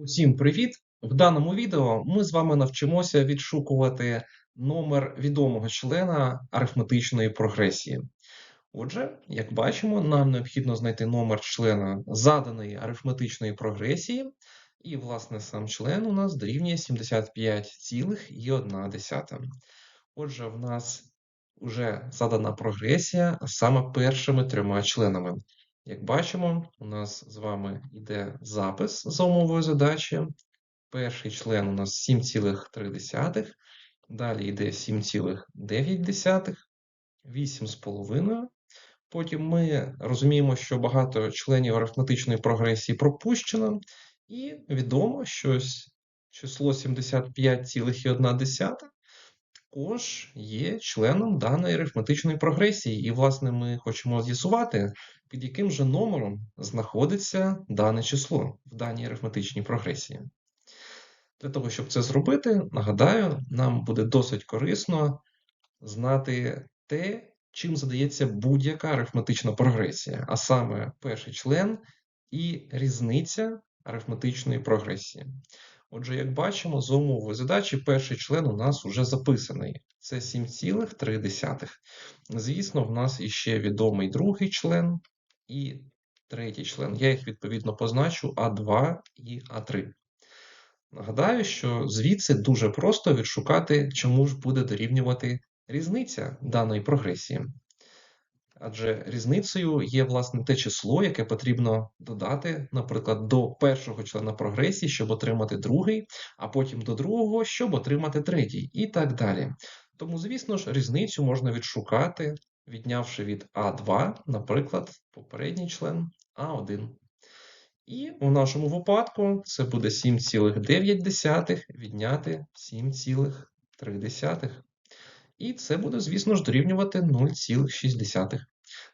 Усім привіт! В даному відео ми з вами навчимося відшукувати номер відомого члена арифметичної прогресії. Отже, як бачимо, нам необхідно знайти номер члена заданої арифметичної прогресії, і, власне, сам член у нас дорівнює 75,1. Отже, в нас вже задана прогресія саме першими трьома членами. Як бачимо, у нас з вами йде запис за умовою задачі. Перший член у нас 7,3, далі йде 7,9, 8,5. Потім ми розуміємо, що багато членів арифметичної прогресії пропущено, і відомо, що число 75,1 також є членом даної арифметичної прогресії. І, власне, ми хочемо з'ясувати, під яким же номером знаходиться дане число в даній арифметичній прогресії. Для того, щоб це зробити, нагадаю, нам буде досить корисно знати те, чим задається будь-яка арифметична прогресія, а саме перший член і різниця арифметичної прогресії. Отже, як бачимо, за умовою задачі перший член у нас вже записаний. Це 7,3. Звісно, в нас іще відомий другий член і третій член. Я їх відповідно позначу А2 і А3. Нагадаю, що звідси дуже просто відшукати, чому ж буде дорівнювати різниця даної прогресії. Адже різницею є, власне, те число, яке потрібно додати, наприклад, до першого члена прогресії, щоб отримати другий, а потім до другого, щоб отримати третій, і так далі. Тому, звісно ж, різницю можна відшукати, віднявши від А2, наприклад, попередній член А1. І у нашому випадку це буде 7,9 відняти 7,3. І це буде, звісно ж, дорівнювати 0,6.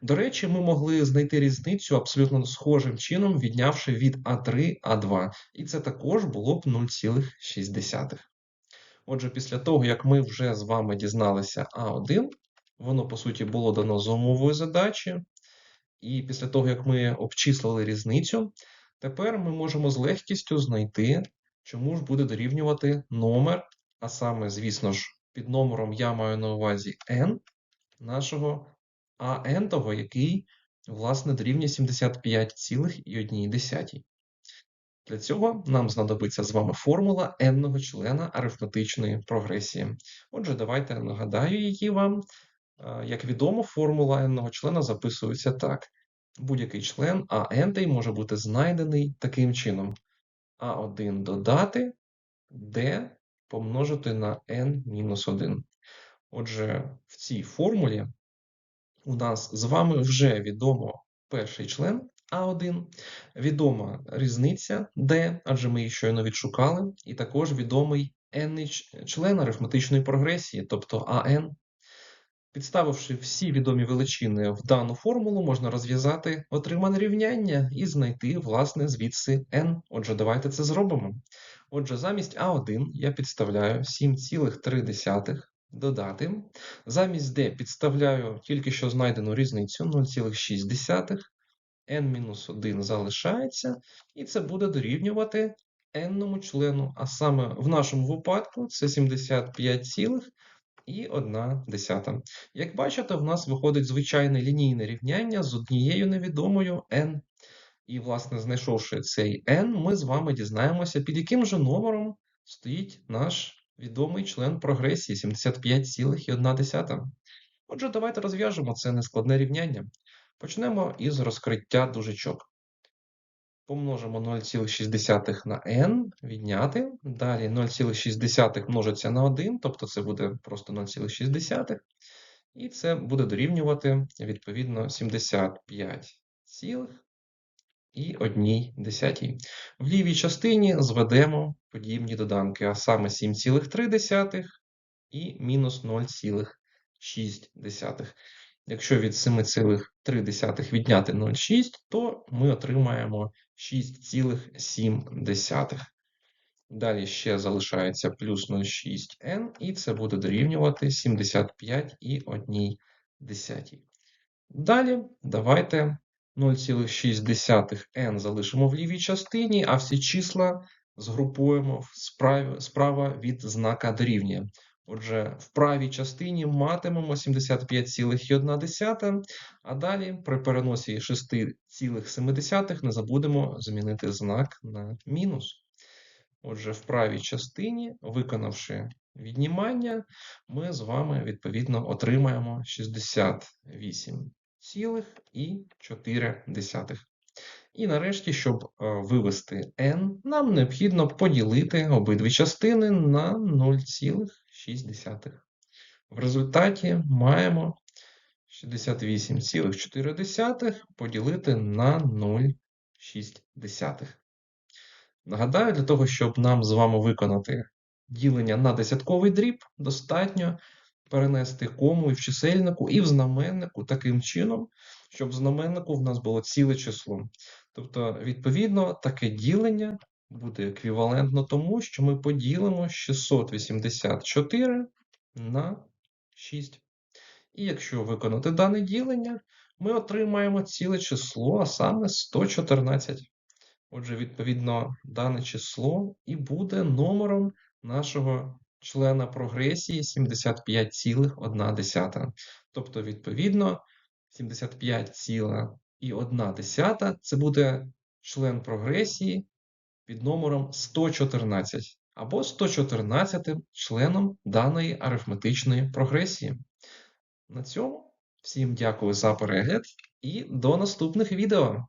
До речі, ми могли знайти різницю абсолютно схожим чином, віднявши від А3 А2. І це також було б 0,6. Отже, після того, як ми вже з вами дізналися А1, воно, по суті, було дано за умовою задачі. І після того, як ми обчислили різницю, тепер ми можемо з легкістю знайти, чому ж буде дорівнювати номер, а саме, звісно ж, під номером я маю на увазі n нашого АН того, який, власне, дорівнює 75,1. Для цього нам знадобиться з вами формула n-го члена арифметичної прогресії. Отже, давайте нагадаю її вам. Як відомо, формула n-го члена записується так. Будь-який член АН може бути знайдений таким чином. А1 додати d помножити на n-1. Отже, в цій формулі у нас з вами вже відомо перший член А1, відома різниця D, адже ми її щойно відшукали, і також відомий n член арифметичної прогресії, тобто АН. Підставивши всі відомі величини в дану формулу, можна розв'язати отримане рівняння і знайти, власне, звідси n. Отже, давайте це зробимо. Отже, замість А1 я підставляю 7,3 додати. Замість d підставляю тільки що знайдену різницю 0,6. n-1 залишається, і це буде дорівнювати n члену, а саме в нашому випадку це 75,1. Як бачите, в нас виходить звичайне лінійне рівняння з однією невідомою n. І, власне, знайшовши цей n, ми з вами дізнаємося, під яким же номером стоїть наш відомий член прогресії 75,1. Отже, давайте розв'яжемо це нескладне рівняння. Почнемо із розкриття дужечок. Помножимо 0,6 на n, відняти. Далі 0,6 множиться на 1, тобто це буде просто 0,6. І це буде дорівнювати, відповідно, 75, і одній десятій. В лівій частині зведемо подібні доданки, а саме 7,3 і мінус 0,6. Якщо від 7,3 відняти 0,6, то ми отримаємо 6,7. Далі ще залишається плюс 0,6n, і це буде дорівнювати 75,1. Далі давайте 0,6n залишимо в лівій частині, а всі числа згрупуємо справа від знака дорівнює. Отже, в правій частині матимемо 75,1, а далі при переносі 6,7 не забудемо змінити знак на мінус. Отже, в правій частині, виконавши віднімання, ми з вами відповідно отримаємо 68,4. І нарешті, щоб е, вивести n, нам необхідно поділити обидві частини на 0,6. В результаті маємо 68,4 поділити на 0,6. Нагадаю, для того, щоб нам з вами виконати ділення на десятковий дріб, достатньо перенести кому і в чисельнику, і в знаменнику таким чином, щоб в знаменнику в нас було ціле число. Тобто, відповідно, таке ділення буде еквівалентно тому, що ми поділимо 684 на 6. І якщо виконати дане ділення, ми отримаємо ціле число, а саме 114. Отже, відповідно, дане число і буде номером нашого члена прогресії 75,1. Тобто, відповідно, 75,1 це буде член прогресії під номером 114 або 114 членом даної арифметичної прогресії. На цьому всім дякую за перегляд і до наступних відео.